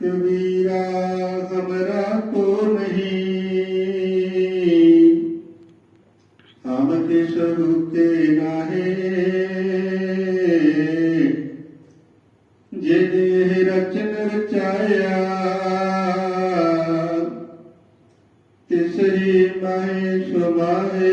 कबीरा खबरा तो नहीं। हम के स्वरूप के नाहे, जे देह रचन रचाया तिसरी माहे सुमाहे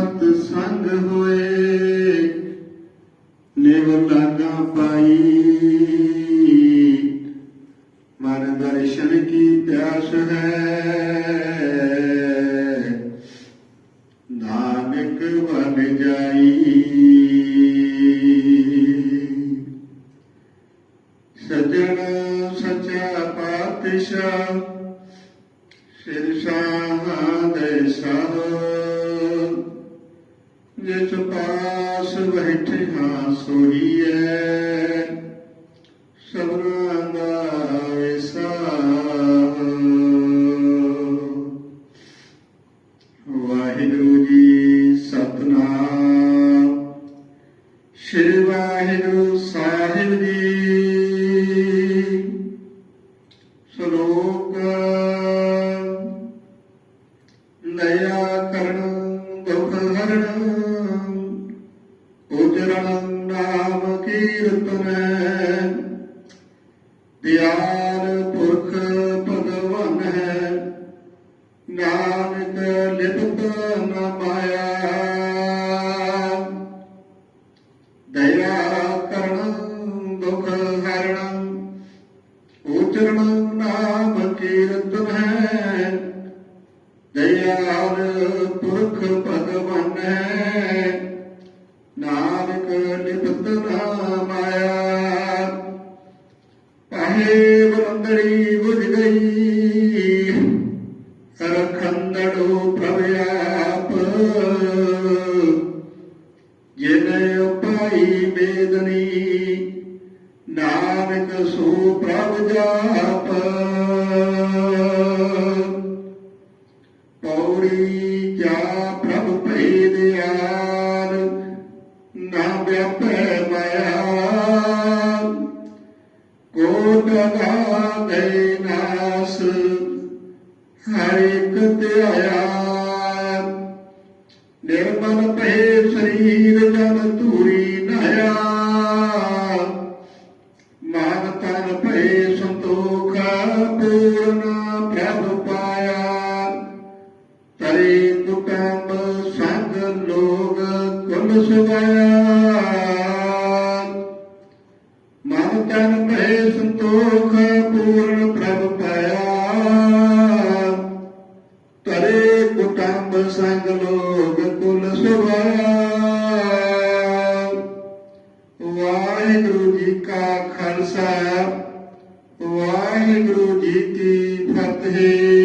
ਸਤ ਸੰਗ ਹੋਏ, ਨਿਵ ਲਾਗਾ ਪਾਈ। ਮਨ ਦਰਸ਼ਨ ਕੀ ਪਿਆਸ ਹੈ? ਨਾਨਕ ਬਨ ਜਾਈ। ਸਜਣ ਸਚਾ ਪਾਤਸ਼ਾਹ ਸਿਰ ਸਾਹਾਦੇ ਸਾਹ। ਜਿਸ ਪਾਸ ਬੈਠੇ ਹਾਂ ਸੋਈਐ ਸਭਨਾ ਦਾ ਵਿਸਾ ਵਾਹਿਗੁਰੂ ਜੀ ਸਤਨਾਮ। ਸ਼੍ਰੀ ਵਾਹਿਗੁਰੂ ਸਾਹਿਬ ਜੀ। ਸ਼ਲੋਕ ਦਇਆ ਕਰਨ, ਦੁਖ ਹਰਨ। ਦਿਆਲ ਪੁਰਖ ਭਗਵਾਨ ਹੈ। ਨਾਨਕ ਲਿਪਤ ਨ ਮਾਇਆ ਦਇਆ ਕਰਨ ਦੁਖ ਹਰਣ। ਉਚਰਨ ਨਾਮ ਕੀਰਤਨ ਹੈ। ਦਇਆਲ ਪਾਹੇ ਬਲੰਦੜੀ ਬੁਝ ਗਈ ਰਖੰਦੜੋ ਪ੍ਰਭ ਆਪ ਉਪਾਈ ਬੇਦਨੀ ਨਾਨਕ ਸੋ ਪ੍ਰਭ ਜਾਪ ਪੌੜੀ ਜਾ ਪ੍ਰਭ ਭਈ ਨਾ ਵਿਆਪ ਕੋਟ ਦਾ ਦੇ ਨਾਸ ਹਰ ਇੱਕ ਧਿਆਇਆ ਨਿਰਮਲ ਭਏ ਸਰੀਰ ਜਨ ਧੂਰੀ ਨਇਆ ਮਨ ਤਨ ਭਏ ਸੰਤੋਖ ਪੂਰਨ ਪ੍ਰਭ ਪਾਇਆ ਤਰੇ ਕੁਟੰਬ ਸੰਗ ਲੋਗ ਕੁਲ ਸੁਗਾਇਆ ਸੁਖ ਪੂਰਨ ਪ੍ਰਭ ਪਾਇਆ। ਤਰੇ ਕੁਟੰਬ ਸੰਗ ਲੋਗ ਵਾਹਿਗੁਰੂ ਜੀ ਕਾ ਖਾਲਸਾ, ਵਾਹਿਗੁਰੂ ਜੀ ਕੀ ਫਤਿਹ।